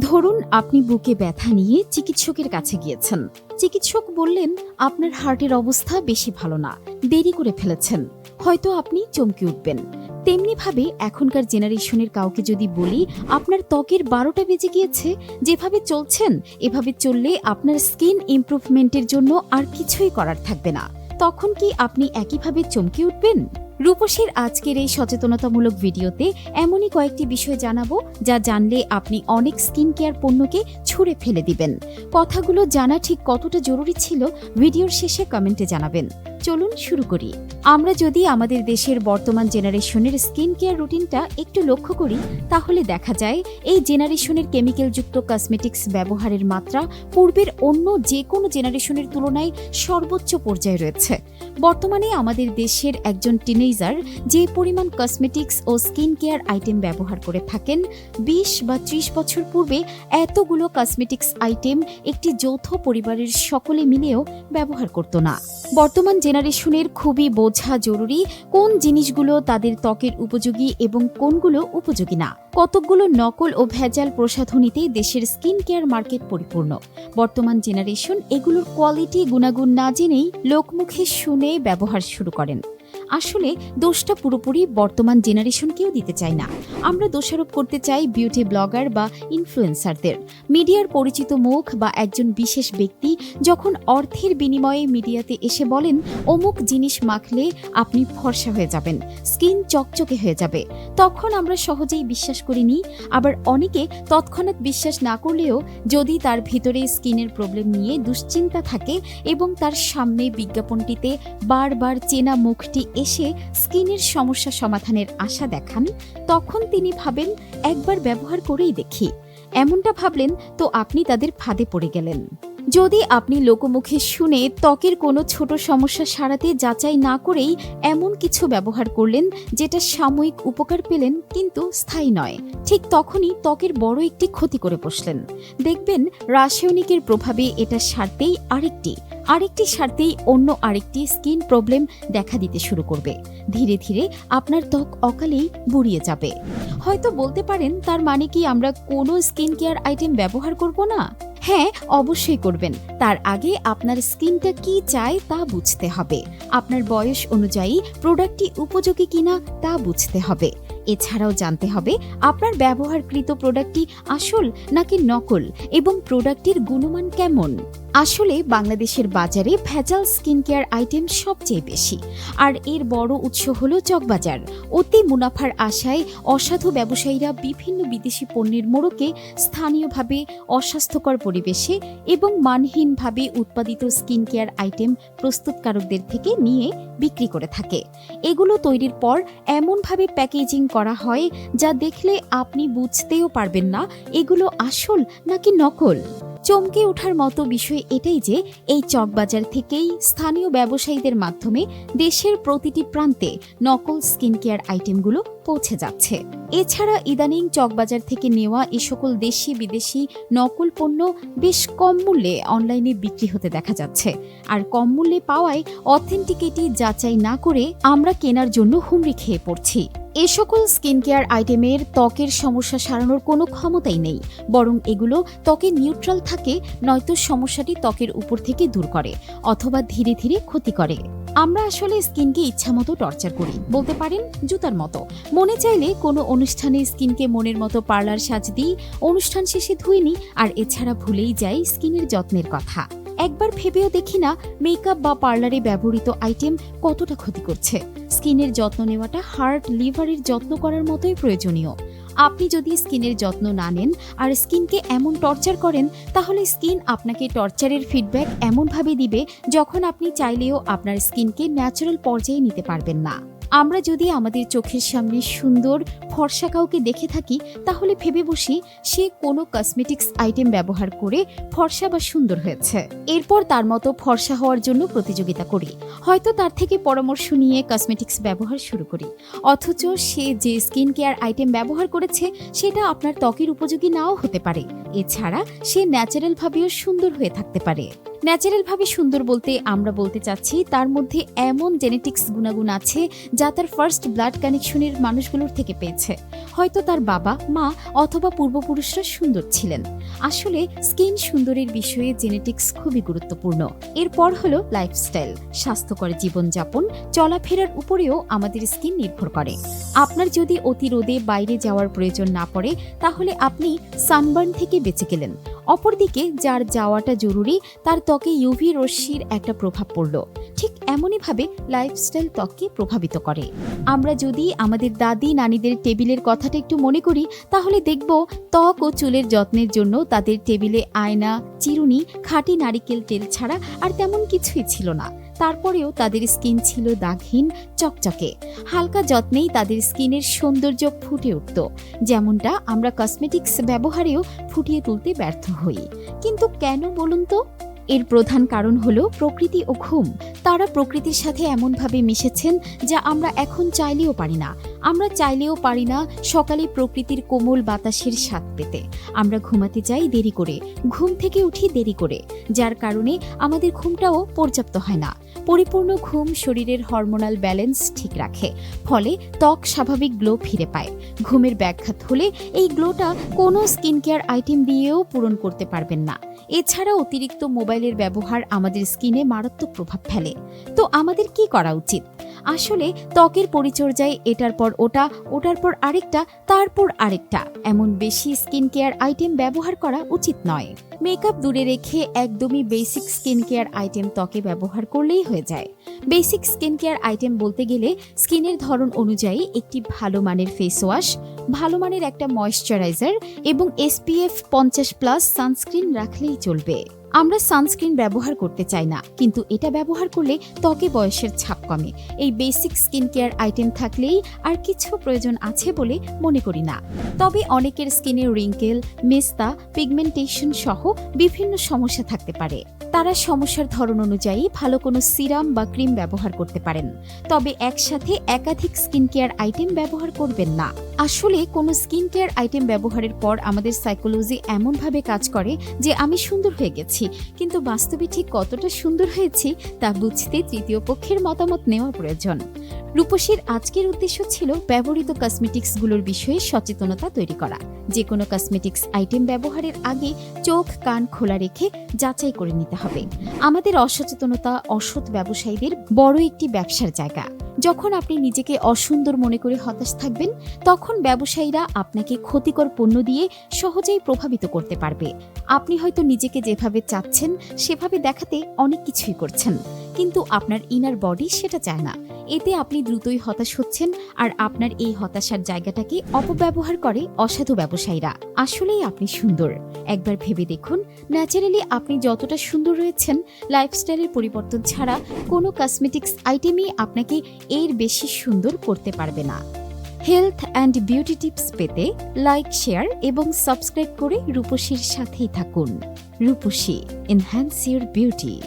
ধরুন আপনি বুকে ব্যথা নিয়ে চিকিৎসকের কাছে গিয়েছেন। চিকিৎসক বললেন, আপনার হার্টের অবস্থা বেশি ভালো না, দেরি করে ফেলেছেন। হয়তো আপনি চমকে উঠবেন। তেমনিভাবে এখনকার জেনারেশনের কাউকে যদি বলি, আপনার ত্বকের বারোটা বেজে গিয়েছে, যেভাবে চলছেন, এভাবে চললে আপনার স্কিন ইমপ্রুভমেন্টের জন্য আর কিছুই করার থাকবে না। তখন কি আপনি একইভাবে চমকে উঠবেন? রূপসীর আজকের এই সচেতনতামূলক ভিডিওতে এমনই কয়েকটি বিষয় জানাব যা জানলে আপনি অনেক স্কিন কেয়ার পণ্যকে ছুঁড়ে ফেলে দিবেন। কথাগুলো জানা ঠিক কতটা জরুরি ছিল, ভিডিওর শেষে কমেন্টে জানাবেন। চলুন শুরু করি। আমরা যদি আমাদের দেশের বর্তমান জেনারেশনের স্কিন কেয়ার রুটিনটা একটু লক্ষ্য করি, তাহলে দেখা যায় এই জেনারেশনের কেমিক্যালযুক্ত কসমেটিক্স ব্যবহারের মাত্রা পূর্বের অন্য যে কোনো জেনারেশনের তুলনায় সর্বোচ্চ পর্যায়ে রয়েছে। বর্তমানে আমাদের দেশের একজন টিনেজার যে পরিমাণ কসমেটিক্স ও স্কিন কেয়ার আইটেম ব্যবহার করে থাকেন, বিশ বা ত্রিশ বছর পূর্বে এতগুলো কসমেটিক্স আইটেম একটি যৌথ পরিবারের সকলে মিলেও ব্যবহার করত না। বর্তমান জেনারেশনের খুবই বোঝা জরুরি কোন জিনিসগুলো তাদের ত্বকের উপযোগী এবং কোনগুলো উপযোগী না। কতকগুলো নকল ও ভেজাল প্রসাধনীতে দেশের স্কিন কেয়ার মার্কেট পরিপূর্ণ। বর্তমান জেনারেশন এগুলোর কোয়ালিটি গুণাগুণ না জেনেই লোকমুখে শুনে ব্যবহার শুরু করেন। আসলে দোষটা পুরোপুরি বর্তমান জেনারেশনকেও দিতে চাই না। আমরা দোষারোপ করতে চাই বিউটি ব্লগার বা ইনফ্লুয়েন্সারদের। মিডিয়ার পরিচিত মুখ বা একজন বিশেষ ব্যক্তি যখন অর্থের বিনিময়ে মিডিয়াতে এসে বলেন, অমুক জিনিস মাখলে আপনি ফর্সা হয়ে যাবেন, স্কিন চকচকে হয়ে যাবে। তখন আমরা সহজেই বিশ্বাস করি নি আবার অনেকে তৎক্ষণাৎ বিশ্বাস না করলেও যদি তার ভিতরে স্কিনের প্রবলেম নিয়ে দুশ্চিন্তা থাকে এবং তার সামনে বিজ্ঞাপনটিতে বারবার চেনা মুখটি এসে স্কিনের সমস্যা সমাধানের আশা দেখান, তখন তিনি ভাবেন, একবার ব্যবহার করেই দেখি। এমনটা ভাবলেন, তো আপনি তাদের ফাঁদে পড়ে গেলেন। যদি আপনি লোকমুখে শুনে ত্বকের কোনো ছোট সমস্যা সারাতে যাচাই না করেই এমন কিছু ব্যবহার করলেন, যেটা সাময়িক উপকার পেলেন, কিন্তু স্থায়ী নয়, ঠিক তখনই ত্বকের বড় একটি ক্ষতি করে বসলেন। দেখবেন, রাসায়নিকের প্রভাবে এটা সারতেই আরেকটি আরেকটি সারতেই অন্য আরেকটি স্কিন প্রবলেম দেখা দিতে শুরু করবে। ধীরে ধীরে আপনার ত্বক অকালেই বুড়িয়ে যাবে। হয়তো বলতে পারেন, তার মানে কি আমরা কোনো স্কিন কেয়ার আইটেম ব্যবহার করব না? হ্যাঁ অবশ্যই করবেন। তার আগে আপনার স্কিনটা কি চায় তা বুঝতে হবে। আপনার বয়স অনুযায়ী প্রোডাক্টটি উপযোগী কিনা তা বুঝতে হবে। এছাড়াও জানতে হবে, আপনার ব্যবহারকৃত প্রোডাক্টটি আসল নাকি নকল এবং প্রোডাক্টটির গুণমান কেমন? আসলে বাংলাদেশের বাজারে ভেজাল স্কিন কেয়ার আইটেম সবচেয়ে বেশি। আর এর বড় উৎস হল চকবাজার। অতি মুনাফার আশায় অসাধু ব্যবসায়ীরা বিভিন্ন বিদেশি পণ্যের মোড়কে স্থানীয়ভাবে অস্বাস্থ্যকর পরিবেশে এবং মানহীনভাবে উৎপাদিত স্কিন কেয়ার আইটেম প্রস্তুতকারকদের থেকে নিয়ে বিক্রি করে থাকে। এগুলো তৈরির পর এমনভাবে প্যাকেজিং করা হয় যা দেখলে আপনি বুঝতেও পারবেন না, এগুলো আসল নাকি নকল? চমকে ওঠার মতো বিষয় এটাই যে, এই চকবাজার থেকেই স্থানীয় ব্যবসায়ীদের মাধ্যমে দেশের প্রতিটি প্রান্তে নকল স্কিন কেয়ার আইটেমগুলো পৌঁছে যাচ্ছে। এছাড়া ইদানিং চকবাজার থেকে নেওয়া এ সকল দেশি বিদেশি নকল পণ্য বেশ কম মূল্যে অনলাইনে বিক্রি হতে দেখা যাচ্ছে। আর কম মূল্যে পাওয়ায় অথেন্টিকেটি যাচাই না করে আমরা কেনার জন্য হুমড়ি খেয়ে পড়ছি। এ সকল স্কিন কেয়ার আইটেমের ত্বকের সমস্যা সারানোর কোনো ক্ষমতাই নেই, বরং এগুলো ত্বকে নিউট্রাল থাকে, নয়তো সমস্যাটি ত্বকের উপর থেকে দূর করে, অথবা ধীরে ধীরে ক্ষতি করে। আমরা আসলে স্কিনকে ইচ্ছামতো টর্চার করি, বলতে পারেন জুতার মতো। মনে চাইলে কোনো অনুষ্ঠানে স্কিনকে মনের মতো পার্লার সাজ দিই অনুষ্ঠান শেষে ধুয়ে নিই আর এছাড়া ভুলেই যাই স্কিনের যত্নের কথা। একবার ভেবেও দেখি না মেকআপ বা পার্লারে ব্যবহৃত আইটেম কতটা ক্ষতি করছে। স্কিনের যত্ন নেওয়াটা হার্ট লিভারের যত্ন করার মতোই প্রয়োজনীয়। আপনি যদি স্কিনের যত্ন না নেন আর স্কিনকে এমন টর্চার করেন, তাহলে স্কিন আপনাকে টর্চারের ফিডব্যাক এমনভাবে দিবে যখন আপনি চাইলেও আপনার স্কিনকে ন্যাচারাল পর্যায়ে নিতে পারবেন না। আমরা যদি আমাদের চোখের সামনে সুন্দর ফর্সা কাউকে দেখে থাকি, তাহলে ভেবে বসি সে কোনো কসমেটিক্স আইটেম ব্যবহার করে ফর্সা বা সুন্দর হয়েছে। এরপর তার মতো ফর্সা হওয়ার জন্য প্রতিযোগিতা করি। হয়তো তার থেকে পরামর্শ নিয়ে কসমেটিক্স ব্যবহার শুরু করি। অথচ সে যে স্কিন কেয়ার আইটেম ব্যবহার করেছে, সেটা আপনার ত্বকের উপযোগী নাও হতে পারে। এছাড়া সে ন্যাচারালভাবেও সুন্দর হয়ে থাকতে পারে। ন্যাচারালভাবে সুন্দর বলতে আমরা বলতে চাচ্ছি তার মধ্যে এমন জেনেটিক্স গুণাগুণ আছে যা তার ফার্স্ট ব্লাড কানেকশনের মানুষগুলোর থেকে পেয়েছে। হয়তো তার বাবা, মা অথবা পূর্বপুরুষরা সুন্দর ছিলেন। আসলে স্কিন সুন্দরের বিষয়ে জেনেটিক্স খুবই গুরুত্বপূর্ণ। এরপর হলো লাইফস্টাইল স্বাস্থ্যকর জীবনযাপন, চলাফেরার উপরেও আমাদের স্কিন নির্ভর করে। আপনার যদি অতি রোদে বাইরে যাওয়ার প্রয়োজন না পড়ে, তাহলে আপনি সানবার্ন থেকে বেঁচে গেলেন। অপরদিকে যার যাওয়াটা জরুরি, তার ত্বকে ইউভি রশ্মির একটা প্রভাব পড়ল। ঠিক এমনইভাবে লাইফস্টাইল ত্বককে প্রভাবিত করে। আমরা যদি আমাদের দাদি, নানিদের টেবিলের কথাটা একটু মনে করি, তাহলে দেখব ত্বক ও চুলের যত্নের জন্য তাদের টেবিলে আয়না, চিরুনি, খাঁটি নারিকেল তেল ছাড়া আর তেমন কিছুই ছিল না। তারপরেও তাদের স্কিন ছিল দাগহীন, চকচকে। হালকা যত্নেই তাদের স্কিনের সৌন্দর্য ফুটে উঠত। যেমনটা আমরা কসমেটিক্স ব্যবহারেও ফুটিয়ে তুলতে ব্যর্থ হই। কিন্তু কেন বলুন তো? এর প্রধান কারণ হল প্রকৃতি ও ঘুম। তারা প্রকৃতির সাথে এমনভাবে মিশেছেন যা আমরা এখন চাইলেও পারি না। আমরা চাইলেও পারি না সকালে প্রকৃতির কোমল বাতাসের স্বাদ পেতে। আমরা ঘুমাতে যাই দেরি করে, ঘুম থেকে উঠি দেরি করে, যার কারণে আমাদের ঘুমটাও পর্যাপ্ত হয় না। পরিপূর্ণ ঘুম শরীরের হরমোনাল ব্যালেন্স ঠিক রাখে, ফলে ত্বক স্বাভাবিক গ্লো ফিরে পায়। ঘুমের ব্যাঘাত হলে এই গ্লোটা কোনো স্কিন কেয়ার আইটেম দিয়েও পূরণ করতে পারবেন না। এছাড়া অতিরিক্ত মোবাইলের ব্যবহার আমাদের স্কিনে মারাত্মক প্রভাব ফেলে। তো আমাদের কি করা উচিত? আসলে ত্বকের পরিচর্যায় এটার পর ওটা, ওটার পর আরেকটা, তারপর আরেকটা। এমন বেশি স্কিন কেয়ার আইটেম ব্যবহার করা উচিত নয়। মেকআপ দূরে রেখে একদমই বেসিক স্কিন কেয়ার আইটেম ত্বকে ব্যবহার করলেই হয়ে যায়। বেসিক স্কিন কেয়ার আইটেম বলতে গেলে স্কিনের ধরন অনুযায়ী একটি ভালো মানের ফেস ওয়াশ, ভালো মানের একটা ময়শ্চারাইজার এবং এসপিএফ পঞ্চাশ প্লাস সানস্ক্রিন রাখলেই চলবে। আমরা সানস্ক্রিন ব্যবহার করতে চাই না, কিন্তু এটা ব্যবহার করলে ত্বকে বয়সের ছাপ কমে। এই বেসিক স্কিন কেয়ার আইটেম থাকলেই আর কিছু প্রয়োজন আছে বলে মনে করি না। তবে অনেকের স্কিনে রিঙ্কেল মেস্তা পিগমেন্টেশন সহ বিভিন্ন সমস্যা থাকতে পারে। তারা সমস্যার ধরন অনুযায়ী ভালো কোনো সিরাম বা ক্রিম ব্যবহার করতে পারেন। তবে একসাথে একাধিক স্কিন কেয়ার আইটেম ব্যবহার করবেন না। আসলে কোনো স্কিন কেয়ার আইটেম ব্যবহারের পর আমাদের সাইকোলজি এমনভাবে কাজ করে যে আমি সুন্দর হয়ে গেছি, কিন্তু বাস্তবে ঠিক কতটা সুন্দর হয়েছি তা বুঝতে তৃতীয় পক্ষের মতামত নেওয়া প্রয়োজন। রূপসীর আজকের উদ্দেশ্য ছিল ব্যবহৃত কসমেটিক্সগুলোর বিষয়ে সচেতনতা তৈরি করা। যে কোনো কসমেটিক্স আইটেম ব্যবহারের আগে চোখ, কান খোলা রেখে যাচাই করে নিতে হবে। আমাদের অসচেতনতা, অসৎ ব্যবসায়ীদের বড় একটি ব্যবসার জায়গা। যখন আপনি নিজেকে অসুন্দর মনে করে হতাশ থাকবেন, তখন ব্যবসায়ীরা আপনাকে ক্ষতিকর পণ্য দিয়ে সহজেই প্রভাবিত করতে পারবে। আপনি হয়তো নিজেকে যেভাবে চাচ্ছেন, সেভাবে দেখাতে অনেক কিছুই করছেন। কিন্তু আপনার ইনার বডি সেটা চায় না। এতে আপনি দ্রুতই হতাশ হচ্ছেন আর আপনার এই হতাশার জায়গাটাকে অপব্যবহার করে অসাধু ব্যবসায়ীরা। আসলেই আপনি সুন্দর। একবার ভেবে দেখুন, ন্যাচারালি আপনি যতটা সুন্দর রয়েছেন, লাইফস্টাইলের পরিবর্তন ছাড়া কোনো কসমেটিক্স আইটেমই আপনাকে এর বেশি সুন্দর করতে পারবে না। হেলথ অ্যান্ড বিউটি টিপস পেতে লাইক, শেয়ার এবং সাবস্ক্রাইব করে রূপসীর সাথেই থাকুন। রূপসী এনহ্যান্স ইউর বিউটি